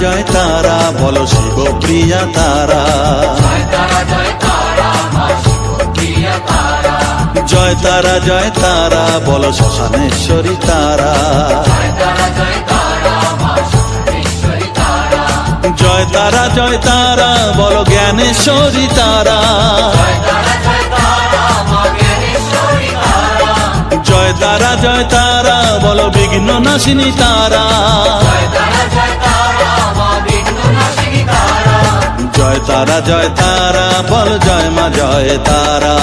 জয় তারা, বলো শিব প্রিয়া তারা। জয় তারা জয় তারা, বলো শ্মশানেশ্বরী তারা। জয় তারা জয় তারা, বলো জ্ঞানেশ্বরী তারা। তারা জয় তারা, বলো বিঘ্ন নাশিনী তারা। জয় তারা জয় তারা, বল জয় মা, জয় তারা।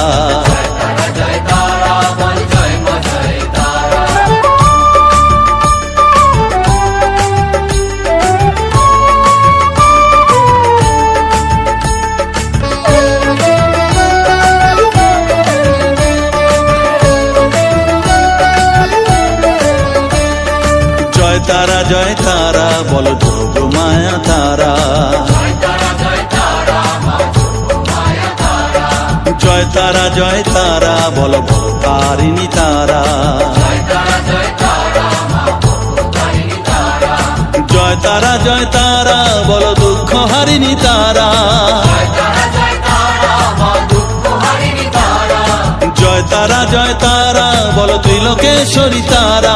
তারা, জয় তারা, বল যোগ মায়া তারা। জয় তারা জয় তারা, বল ভোতারিণী তারা। জয় তারা জয় তারা, বল দুঃখ হারিণী তারা। জয় তারা জয় তারা, বল ত্রিলোকেশ্বরী তারা।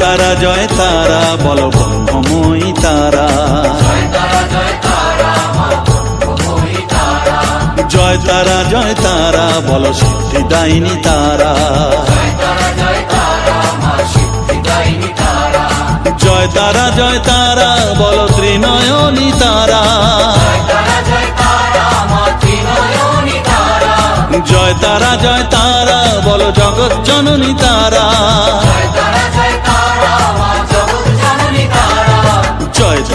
তারা, জয় তারা, বল ব্রহ্মময়ী তারা। জয় তারা জয় তারা, বল সিদ্ধিদায়িনী তারা। জয় তারা জয় তারা, বল ত্রিনয়নী তারা। জয় তারা জয় তারা, বল জগৎ জননী তারা।